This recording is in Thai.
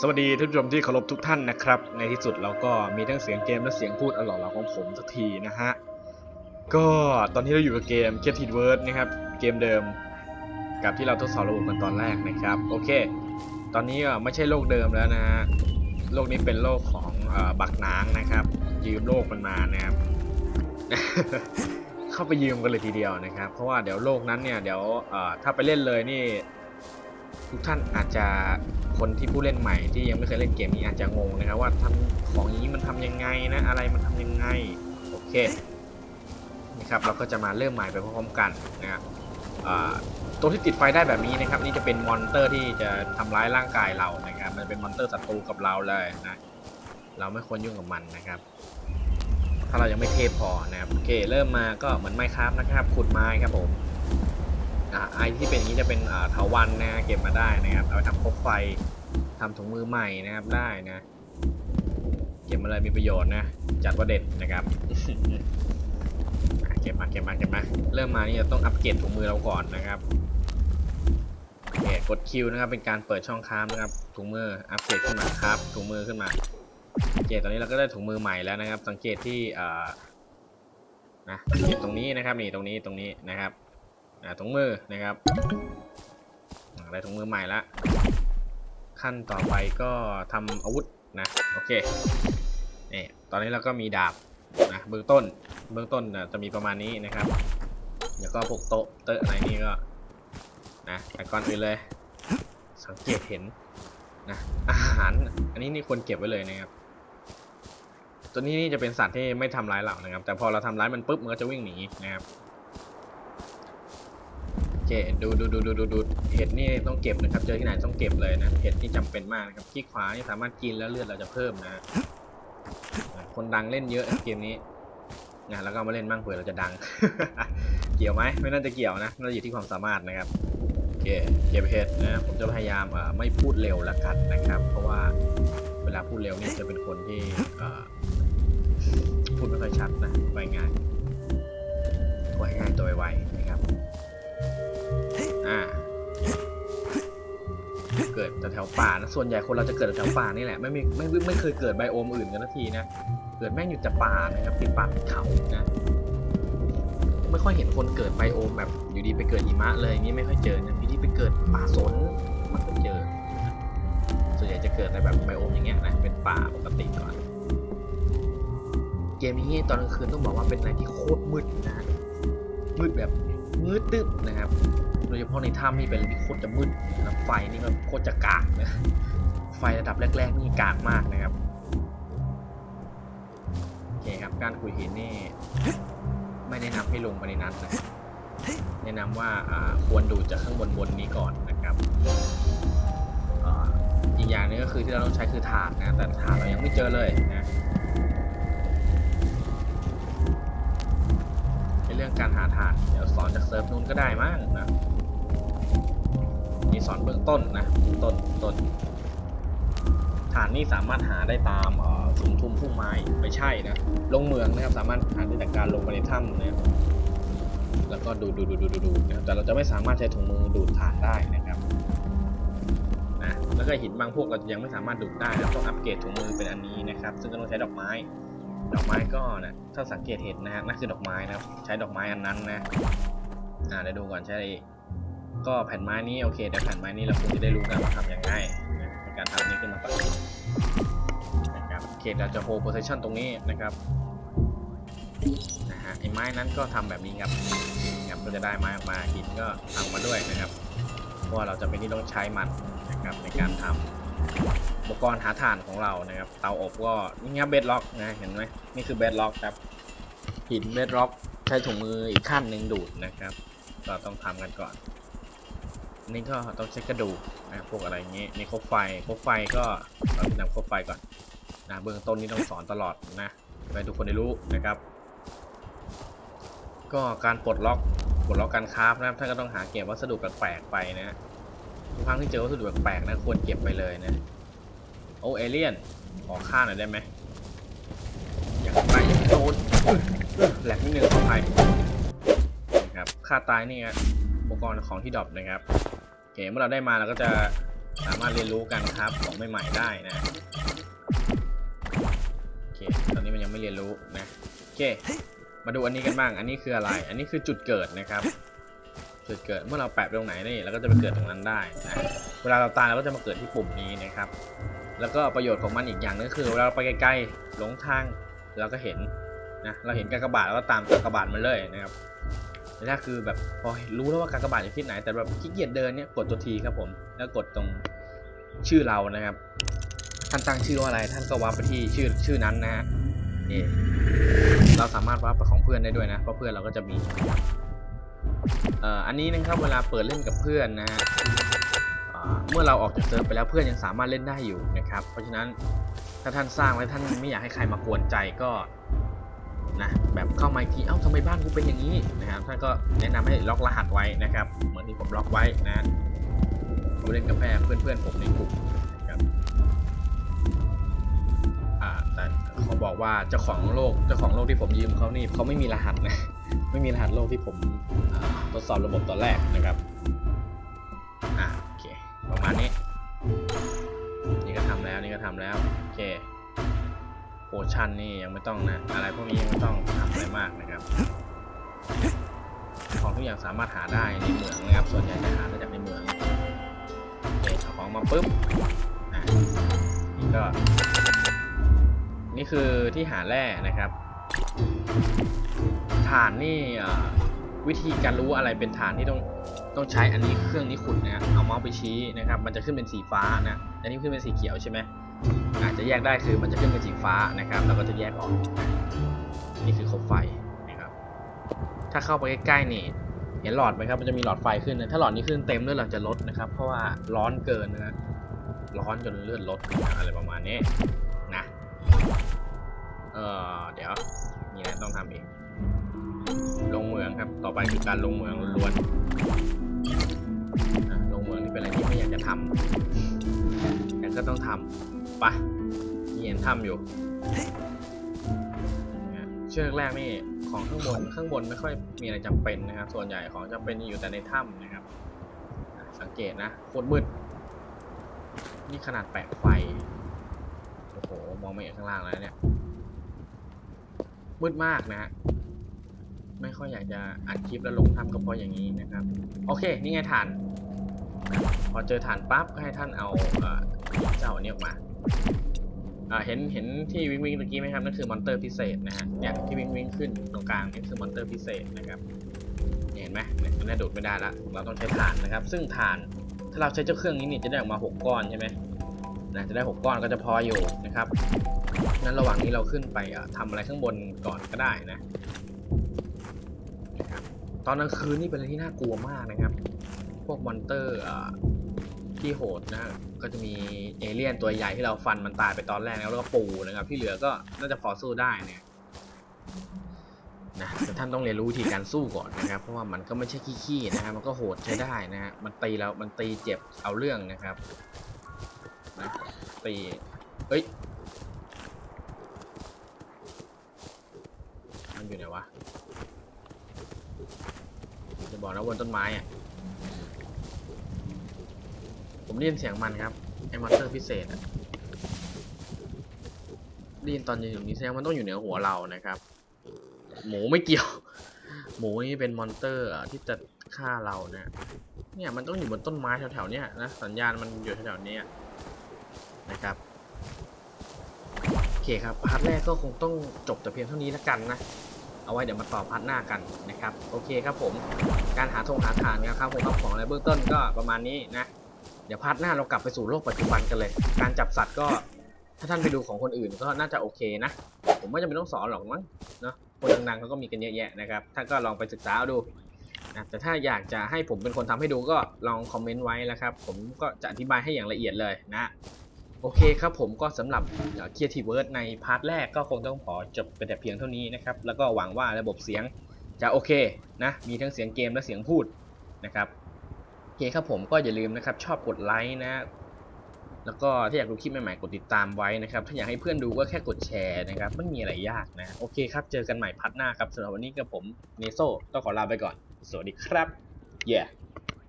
สวัสดีท่านผู้ชมที่เคารพทุกท่านนะครับ ในที่สุดเราก็มีทั้งเสียงเกมและเสียงพูดอร่อยๆของผมสักทีนะฮะ ก็ตอนนี้เราอยู่กับเกม c a t i d Word นะครับ เกมเดิม กับที่เราทดสอบระบบกันตอนแรกนะครับ โอเค ตอนนี้ไม่ใช่โลกเดิมแล้วนะฮะ โลกนี้เป็นโลกของอบักนางนะครับ ยืมโลกมันมานะครับ เข้าไปยืมกันเลยทีเดียวนะครับ เพราะว่าเดี๋ยวโลกนั้นเนี่ยเดี๋ยวถ้าไปเล่นเลยนี่ ทุกท่านอาจจะคนที่ผู้เล่นใหม่ที่ยังไม่เคยเล่นเกมนี้อาจจะงงนะครับว่าทำของนี้มันทำยังไงนะ อะไรมันทำยังไง โอเคนะครับเราก็จะมาเริ่มใหม่ไปพร้อมๆกันนะครับตัวที่ติดไฟได้แบบนี้นะครับ นี่จะเป็นมอนเตอร์ที่จะทำร้ายร่างกายเรานะครับ มันเป็นมอนเตอร์ศัตรูกับเราเลยนะเราไม่ควรยุ่งกับมันนะครับ ถ้าเรายังไม่เทพพอนะครับโอเค เริ่มมาก็เหมือนไม้ครับนะครับขุดไม้ครับผม ไอที่เป็นอย่างนี้จะเป็นเถาวันนะเก็บมาได้นะครับเอาไปทำคบไฟทำถุงมือใหม่นะครับได้นะ เก็บมาเลยมีประโยชน์นะ จัดว่าเด็ดนะครับเก็บมาเก็บมาเก็บมาเริ่มมานี่เราต้องอัปเกรดถุงมือเราก่อนนะครับโอเคกดคิวนะครับ เป็นการเปิดช่องค้ามนะครับถุงมืออัปเกรดขึ้นมาครับถุงมือขึ้นมาโอเคตอนนี้เราก็ได้ถุงมือใหม่แล้วนะครับ สังเกตที่นะเกตตรงนี้นะครับนี่ตรงนี้ตรงนี้นะครับ อ่าถุงมือนะครับอ่าได้ถุงมือใหม่ละขั้นต่อไปก็ทำอาวุธนะโอเคนี่ตอนนี้เราก็มีดาบนะเบื้องต้นเบื้องต้นจะมีประมาณนี้นะครับแล้วก็พวกโต๊ะเตอะอะไรนี่ก็นะแต่ก่อนอื่นเลย สังเกตเห็นนะอาหารอันนี้นี่ควรเก็บไว้เลยนะครับตัวนี้นี่จะเป็นสัตว์ที่ไม่ทำร้ายเรานะครับ แต่พอเราทำร้ายมันปุ๊บมันก็จะวิ่งหนีนะครับ เคดูดูดูดูดูดูเห็ดนี่ต้องเก็บนะครับ เจอที่ไหนต้องเก็บเลยนะเห็ดนี่จำเป็นมากนะครับที่ขวานี่สามารถกินแล้วเลือดเราจะเพิ่มนะ คนดังเล่นเยอะเกมนี้นะแล้วก็มาเล่นบ้างเผื่อเราจะดัง เกี่ยวไหมไม่น่าจะเกี่ยวนะน่าจะอยู่ที่ความสามารถนะครับโอเคเก็บเห็ดนะผมจะพยายามไม่พูดเร็วละกันนะครับ เพราะว่าเวลาพูดเร็วนี่จะเป็นคนที่พูดไม่ค่อยชัดนะไวง่ายไวง่ายตัวไวๆนะครับ เกิดแถวป่านะส่วนใหญ่คนเราจะเกิดแถวป่านี่แหละไม่มีไม่ไม่เคยเกิดไบโอมอื่นกันทีนะเกิดแม่งอยู่แต่ป่านะครับติดป่าติดเขานะไม่ค่อยเห็นคนเกิดไบโอมแบบอยู่ดีไปเกิดหิมะเลยอย่างนี้ไม่ค่อยเจอนะอยู่ดีไปเกิดป่าสนมันก็เจอนะส่วนใหญ่จะเกิดในแบบไบโอมอย่างเงี้ยนะเป็นป่าปกติก่อนเกมนี้ตอนกลางคืนต้องบอกว่าเป็นอะไรที่โคตรมืดนะมืดแบบมืดตึ๊บนะครับ โดยเฉพาะในถ้ำนี่เป็นที่โคตรจะมืดแล้วไฟนี่ก็โคตรจะกากนะไฟระดับแรกๆนี่กากมากนะครับโอเคครับการขุดหินนี่ไม่แนะนำให้ลงไปในนั้นนะแนะนำว่าอ่าควรดูจากข้างบนบนนี้ก่อนนะครับอีกอย่างนึงก็คือที่เราต้องใช้คือถานนะแต่ถานเรายังไม่เจอเลยนะในเรื่องการหาถานเดี๋ยวสอนจากเซิร์ฟนู้นก็ได้มั้งนะ นี่สอนเบื้องต้นนะต้นต้นฐานนี่สามารถหาได้ตามเอ่อสุมทุมพุ่มไม้ไม่ใช่นะลงเมืองนะครับ สามารถหาได้จากการลงไปในถ้ำนะครับแล้วก็ดูดูดูดูดูดูนะครับแต่เราจะไม่สามารถใช้ถุงมือดูดถ่านได้นะครับนะแล้วก็หินบางพวกเรายังไม่สามารถดูดได้นะต้องอัปเกรดถุงมือเป็นอันนี้นะครับ ซึ่งก็ต้องใช้ดอกไม้ ดอกไม้ก็นะถ้าสังเกตเห็นนะฮะนั่นคือดอกไม้นะครับใช้ดอกไม้อันนั้นนะอ่าเดี๋ยวดูก่อนใช้อะไรอีก ก็แผ่นไม้นี้โอเคเดี๋ยวแผ่นไม้นี้เราคงจะได้รู้กันว่าทำยังไงในการทำนี้ขึ้นมาก่อนนะครับโอเคเราจะโฮโพซิชันตรงนี้นะครับนะฮะไอ้ไม้นั้นก็ทำแบบนี้ครับครับก็จะได้ไม้ออกมาหินก็ทำมาด้วยนะครับเพราะว่าเราจะเป็นที่ต้องใช้มันนะครับในการทำอุปกรณ์หาถ่านของเรานะครับ เตาอบก็นี่ครับเบดล็อกนะเห็นไหมนี่คือเบดล็อกครับหินเบดล็อกใช้ถุงมืออีกขั้นหนึ่งดูดนะครับก็ต้องทำกันก่อน นี่ก็ต้องใช้กระดูกนะพวกอะไรอย่างงี้นี่คบไฟคบไฟก็เราจะนำคบไฟก่อนนะเบื้องต้นนี่ต้องสอนตลอดนะให้ทุกคนได้รู้นะครับ ก็การปลดล็อกปลดล็อกการคราฟนะครับท่านก็ต้องหาเก็บวัสดุแปลกๆไปนะทุกครั้งที่เจอวัสดุแปลกๆนะควรเก็บไปเลยนะโอ้เอเลี่ยนขอฆ่าหน่อยได้ไหมอยากตายอยากโดนแหลกนิดนึงขออภัยนะครับฆ่าตายนี่ฮะอุปกรณ์ของที่ดรอปนะครับ เคเมื่อเราได้มาเราก็จะสามารถเรียนรู้กันครับของใหม่ๆได้นะโอเคตอนนี้มันยังไม่เรียนรู้นะโอเค มาดูอันนี้กันบ้าง อันนี้คืออะไร อันนี้คือจุดเกิดนะครับ จุดเกิดเมื่อเราแปะไปตรงไหนนี่เราก็จะไปเกิดตรงนั้นได้นะเวลาเราตายเราก็จะมาเกิดที่ปุ่มนี้นะครับ แล้วก็ประโยชน์ของมันอีกอย่างนึงคือเวลาเราไปไกลๆหลงทางเราก็เห็นนะเราเห็นกากบาทเราก็ตามกากบาทมันเลยนะครับ แต่ถ้าคือแบบพอรู้แล้วว่ากากบาทอยู่ที่ไหน แต่แบบขี้เกียจเดินเนี่ยกดตัวทีครับผม แล้วกดตรงชื่อเรานะครับ ท่านตั้งชื่อว่าอะไร ท่านก็วาร์ปไปที่ชื่อชื่อนั้นนะฮะนี่เราสามารถวาร์ปไปของเพื่อนได้ด้วยนะเพราะเพื่อนเราก็จะมีเอ่ออันนี้นะครับเวลาเปิดเล่นกับเพื่อนนะฮะเมื่อเราออกจากเซิร์ฟไปแล้วเพื่อนยังสามารถเล่นได้อยู่นะครับ เพราะฉะนั้นถ้าท่านสร้างไว้ท่านไม่อยากให้ใครมากวนใจก็ นะแบบเข้ามาทีเอ้าทำไมบ้านกูเป็นอย่างนี้นะครับท่านก็แนะนำให้ล็อกรหัสไว้นะครับเหมือนที่ผมล็อกไว้นะผมเล่นกับแค่เพื่อนๆผมในกลุ่มนะครับอ่าแต่เขอบอกว่าเจ้าของโลกเจ้าของโลกที่ผมยืมเขานี่เขาไม่มีรหัสนะไม่มีรหัสโลกที่ผมทดสอบระบบตอนแรกนะครับอ่าโอเคประมาณนี้นี่ก็ทำแล้วนี่ก็ทำแล้วโอเค โพชั่นนี่ยังไม่ต้องนะ อะไรพวกนี้ยังไม่ต้องทำอะไรมากนะครับ ของทุกอย่างสามารถหาได้ในเมืองนะครับ ส่วนใหญ่จะหาได้จากในเมืองเคเอาของมาปุ๊บอะนี่ก็ นี่คือที่หาแร่นะครับฐานนี่วิธีการรู้อะไรเป็นฐานที่ต้องต้องใช้อันนี้เครื่องนี้ขุดนะเอาเมาส์ไปชี้นะครับ มันจะขึ้นเป็นสีฟ้านะอันนี้ขึ้นเป็นสีเขียวใช่ไหม จจะแยกได้คือมันจะขึ้นเป็นสีฟ้านะครับเราก็จะแยกออก นี่คือคบไฟนะครับ ถ้าเข้าไปใกล้ๆนี่เห็นหลอดไหมครับ มันจะมีหลอดไฟขึ้นนะ ถ้าหลอดนี้ขึ้นเต็มเลือดเราจะลดนะครับ เพราะว่าร้อนเกินนะร้อนจนเลือดลดอะไรประมาณนี้นะ เออเดี๋ยวมีอะต้องทำอีกลงเมืองครับ ต่อไปคือการลงเมืองล้วนลงเมืองนี่เป็นอะไรที่ไม่อยากจะทำแต่ก็ต้องทำ ปะมีเห็นทำอยู่เชือกแรกนี่ของข้างบนข้างบนไม่ค่อยมีอะไรจำเป็นนะครับ ส่วนใหญ่ของจำเป็นอยู่แต่ในถ้ำนะครับ สังเกตนะโคตรมืดนี่ขนาดแปะไฟโอ้โหมองไม่เห็นข้างล่างแล้วเนี่ยมืดมากนะฮะไม่ค่อยอยากจะอัดคลิปแล้วลงถ้ำก็เพราะอย่างนี้นะครับ โอเค นี่ไงฐาน พอเจอฐานปั๊บก็ให้ท่านเอา เจ้าอันนี้ออกมาอ่าเห็นเห็นที่วิ่งวิ่งเมื่อกี้ไหมครับนั่นคือมอนเตอร์พิเศษนะฮะเนี่ยที่วิ่งวิ่งขึ้นตรงกลางนี่คือมอนเตอร์พิเศษนะครับเห็นไหมเนี่ยมันน่าดูดไม่ได้ละเราต้องใช้ฐานนะครับ ซึ่งฐานถ้าเราใช้เจ้าเครื่องนี้นี่จะได้ออกมาหกก้อนใช่ไหมนะจะได้หกก้อนก็จะพออยู่นะครับนั้นระหว่างนี้เราขึ้นไปอะทำอะไรข้างบนก่อนก็ได้นะครับตอนกลางคืนนี่เป็นอะไรที่น่ากลัวมากนะครับ พวกมอนเตอร์อ ที่โหดนะก็จะมีเอเลี่ยนตัวใหญ่ที่เราฟันมันตายไปตอนแรกแล้วแล้วก็ปูนะครับ ที่เหลือก็น่าจะพอสู้ได้เนี่ยนะแต่ท่านต้องเรียนรู้วิธีการสู้ก่อนนะครับ เพราะว่ามันก็ไม่ใช่ขี้ๆนะครับมันก็โหดใช้ได้นะฮะมันตีแล้วมันตีเจ็บเอาเรื่องนะครับนะตีเฮ้ยมันอยู่ไหนวะจะบอกนะบนต้นไม้อะ ผมได้ยินเสียงมันครับไอ้มอนเตอร์พิเศษได้ยินตอนอยู่นี้แสดงมันต้องอยู่เหนือหัวเรานะครับ หมูไม่เกี่ยว หมูนี่เป็นมอนเตอร์ที่จะฆ่าเราเนี่ยเนี่ยมันต้องอยู่บนต้นไม้แถวๆเนี้ยนะสัญญาณมันอยู่แถวๆเนี้ยนะครับโอเคครับพาร์ทแรกก็คงต้องจบแต่เพียงเท่านี้แล้วกันนะเอาไว้เดี๋ยวมาต่อพาร์ทหน้ากันนะครับ โอเคครับผม การหาทงหาทานนะครับผมรับของอะไรเบื้องต้นก็ประมาณนี้นะ เดี๋ยวพาร์ทหน้าเรากลับไปสู่โลกปัจจุบันกันเลย การจับสัตว์ก็ถ้าท่านไปดูของคนอื่นก็น่าจะโอเคนะ ผมไม่จำเป็นต้องสอนหรอกมั้งเนาะคนดังๆเขาก็มีกันเยอะแยะนะครับท่านก็ลองไปศึกษาเอาดูนะแต่ถ้าอยากจะให้ผมเป็นคนทำให้ดูก็ลองคอมเมนต์ไว้แล้วครับ ผมก็จะอธิบายให้อย่างละเอียดเลยนะโอเคครับผมก็สำหรับเคียร์ทีเวิร์ดในพาร์ทแรกก็คงต้องขอจบไปแต่เพียงเท่านี้นะครับ แล้วก็หวังว่าระบบเสียงจะโอเคนะมีทั้งเสียงเกมและเสียงพูดนะครับ เคครับผมก็อย่าลืมนะครับ ชอบกดไลค์นะ แล้วก็ถ้าอยากดูคลิปใหม่ๆ กดติดตามไว้นะครับ ถ้าอยากให้เพื่อนดูก็แค่กดแชร์นะครับ ไม่มีอะไรยากนะ โอเคครับ เจอกันใหม่พัดหน้าครับสำหรับวันนี้กับผมเนโซต้องขอลาไปก่อน สวัสดีครับเย้